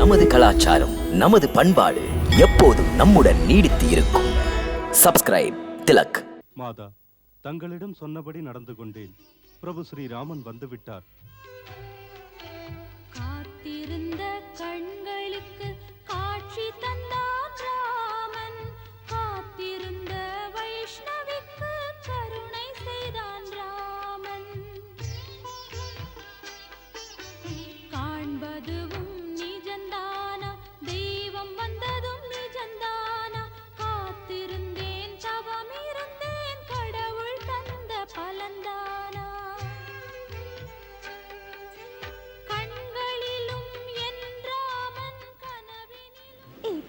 நமது கலாச்சாரம் நமது பண்பாடு எப்போதும் நம்முடன் நீடித்து இருக்கும். சப்ஸ்கிரைப் திலக். மாதா தங்களிடம் சொன்னபடி நடந்து கொண்டேன். பிரபு ஸ்ரீராமன் வந்துவிட்டார். காத்திருந்த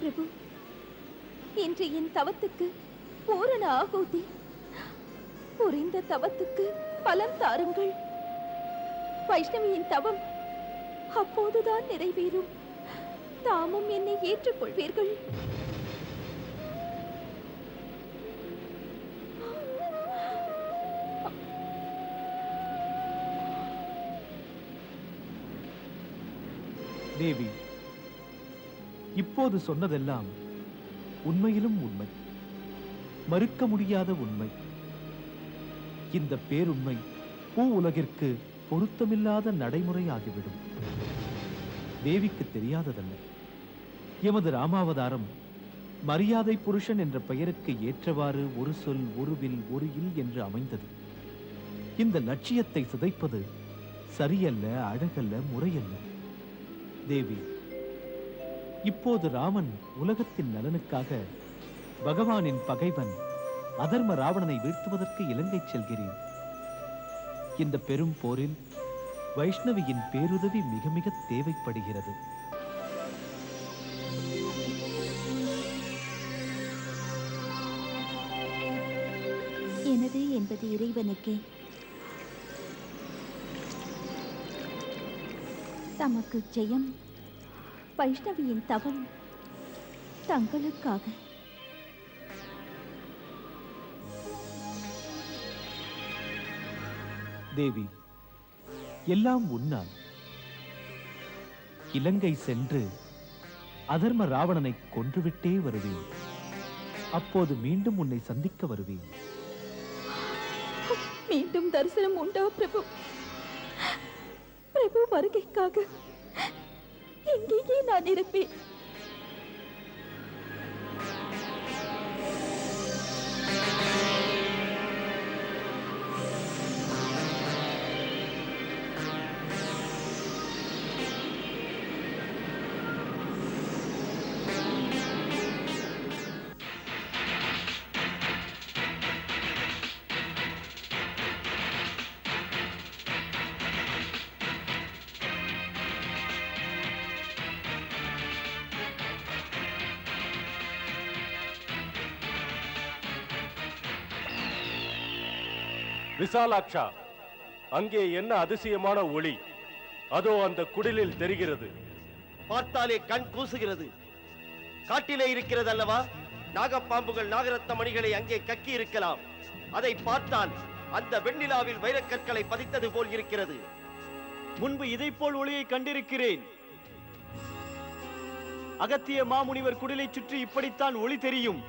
பிரபு. இன்று என் தவத்துக்கு பூரண ஆகூதி. புரிந்த தவத்துக்கு பலன் தாருங்கள். வைஷ்ணவியின் தவம் அப்போதுதான் நிறைவேறும். தாமும் என்னை ஏற்றுக்கொள்வீர்கள். தேவி இப்போது சொன்னதெல்லாம் உண்மையிலும் உண்மை. மறுக்க முடியாத உண்மை. இந்த பேருண்மை பூ உலகிற்கு பொருத்தமில்லாத நடைமுறையாகிவிடும் தேவிக்கு தெரியாததல்ல. எமது ராமாவதாரம் மரியாதை புருஷன் என்ற பெயருக்கு ஏற்றவாறு ஒரு சொல் ஒரு வில் ஒரு இல் என்று அமைந்தது. இந்த லட்சியத்தை சிதைப்பது சரியல்ல அழகல்ல முறையல்ல. தேவி இப்போது ராமன் உலகத்தின் நலனுக்காக பகவானின் பகைவன் அதர்ம ராவணனை வீழ்த்துவதற்கு இலங்கை செல்கிறேன். இந்த பெரும் போரில் வைஷ்ணவியின் பேருதவி மிக மிக தேவைப்படுகிறது. எனது என்பது இறைவனுக்கே? தமக்கு ஜெயம் வைஷ்ணவியின் தவம் தங்களுக்காக. தேவி எல்லாம் உன்னால். இலங்கை சென்று அதர்ம ராவணனை கொன்றுவிட்டே வருவேன். அப்போது மீண்டும் உன்னை சந்திக்க வருவேன். மீண்டும் தரிசனம் உண்டா பிரபு? பிரபு வருகைக்காக. எங்கேயே நான் இருப்பேன். விசாலாட்சா அங்கே என்ன அதிசயமான ஒளி? அதோ அந்த குடிலில் தெரிகிறது. பார்த்தாலே கண் கூசுகிறது. காட்டிலே இருக்கிறது அல்லவா? நாகப்பாம்புகள் நாகரத்ன மணிகளை அங்கே கக்கி இருக்கலாம். அதை பார்த்தால் அந்த வெண்ணிலாவில் வைரக்கற்களை பதித்தது போல் இருக்கிறது. முன்பு இதைப் போல் ஒளியை கண்டிருக்கிறேன். அகத்திய மாமுனிவர் குடிலை சுற்றி இப்படித்தான் ஒளி தெரியும்.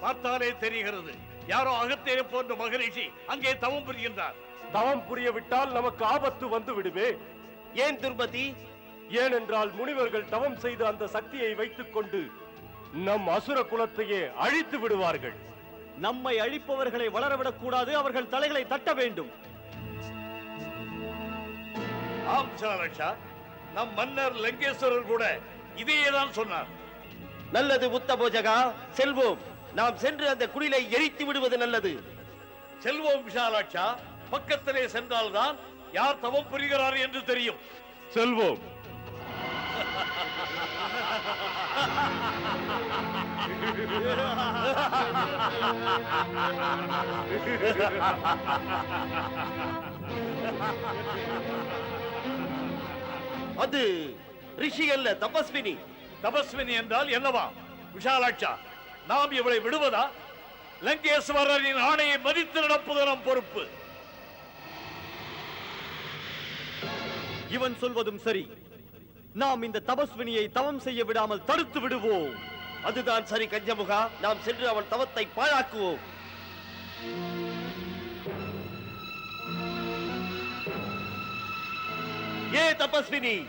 பார்த்தாலே தெரிகிறது. யாரோ அகத்தேய போன்ற மகரிஷி அங்கே தவம் புரிகின்றார். தவம் புரியவிட்டால் நமக்கு ஆபத்து வந்து விடுமே. ஏன் துர்மதி ஏனென்றால் முனிவர்கள் தவம் செய்த அந்த சக்தியை வைத்துக் கொண்டு நம் அசுர குலத்தையே அழித்து விடுவார்கள். நம்மை அழிப்பவர்களை வளரவிடக் கூடாது அவர்கள் தலைகளை தட்ட வேண்டும். ஆம் சாரக்ஷா நம் மன்னர் லங்கேஸ்வரர் கூட இதையேதான் சொன்னார். நல்லது உத்தபோஜகா செல்வோம். நாம் சென்று அந்த குடிலை எரித்து விடுவது நல்லது. செல்வோம் விஷாலாட்சா பக்கத்திலே சென்றால்தான் யார் தவம் புரிகிறார் என்று தெரியும். செல்வோம். அது ரிஷி அல்ல தபஸ்வினி. தபஸ்வினி என்றால் என்னவா? விஷாலாட்சா நாம் இவளை விடுவதா? லங்கேஸ்வரரின் ஆணையை மதித்து நடப்பது நம் பொறுப்பு. இவன் சொல்வதும் சரி. நாம் இந்த தபஸ்வினியை தவம் செய்ய விடாமல் தடுத்து விடுவோம். அதுதான் சரி கஞ்சமுகா. நாம் சென்று அவன் தவத்தை பாழாக்குவோம். ஏ தபஸ்வினி!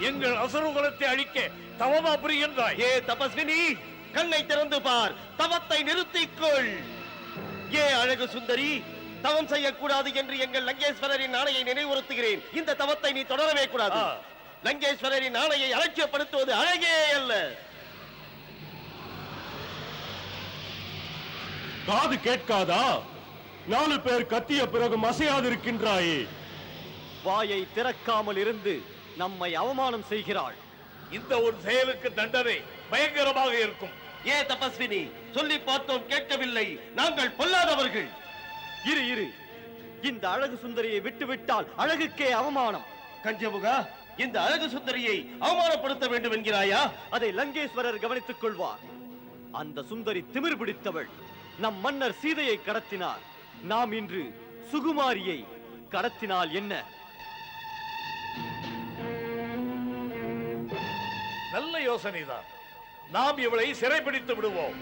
எங்கள் அசுரகுலத்தை அழிக்க தவமா புரிகின்றாய்? ஏ தபஸ்வினி கண்ணை திறந்து பார் தவத்தை நிறுத்திக்கொள். ஏ அழகு சுந்தரி தவம் செய்யக்கூடாது என்று எங்கள் லங்கேஸ்வரரின் ஆணையை நினைவுறுத்துகிறேன். இந்த தவத்தை நீ தொடரவே கூடாது. லங்கேஸ்வரரின் ஆணையை அலட்சியப்படுத்துவது அழகே அல்ல. காது கேட்காதா? நாலு பேர் கத்திய பிறகு அசையாதிருக்கின்றாயே. வாயை திறக்காமல் இருந்து நம்மை அவமானம் செய்கிறாள். இந்த ஒரு செயலுக்கு தண்டனை பயங்கரமாக இருக்கும். ஏ தபஸ்வினி சொல்லி பார்த்தோம் கேட்கவில்லை. நாங்கள் பொல்லாதவர்கள். இரு இரு. இந்த அழகு சுந்தரியை விட்டுவிட்டால் அழகுக்கே அவமானம். கஞ்சமுகா இந்த அழகு சுந்தரியை அவமானப்படுத்த வேண்டும் என்கிறாயா? அதை லங்கேஸ்வரர் கவனித்துக் கொள்வார். அந்த சுந்தரி திமிர் பிடித்தவள். நம் மன்னர் சீதையை கடத்தினார். நாம் இன்று சுகுமாரியை கடத்தினால் என்ன? நல்ல யோசனைதான் நாம் இவளை சிறைப்பிடித்து விடுவோம்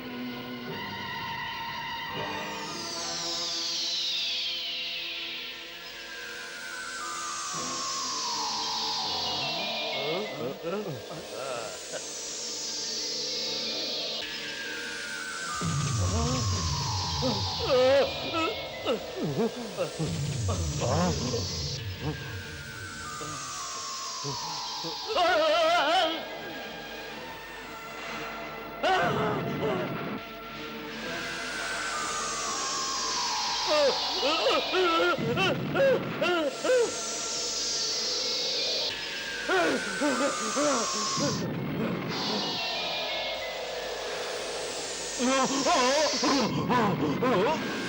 Ah! 어? 어? 어? 어? 어?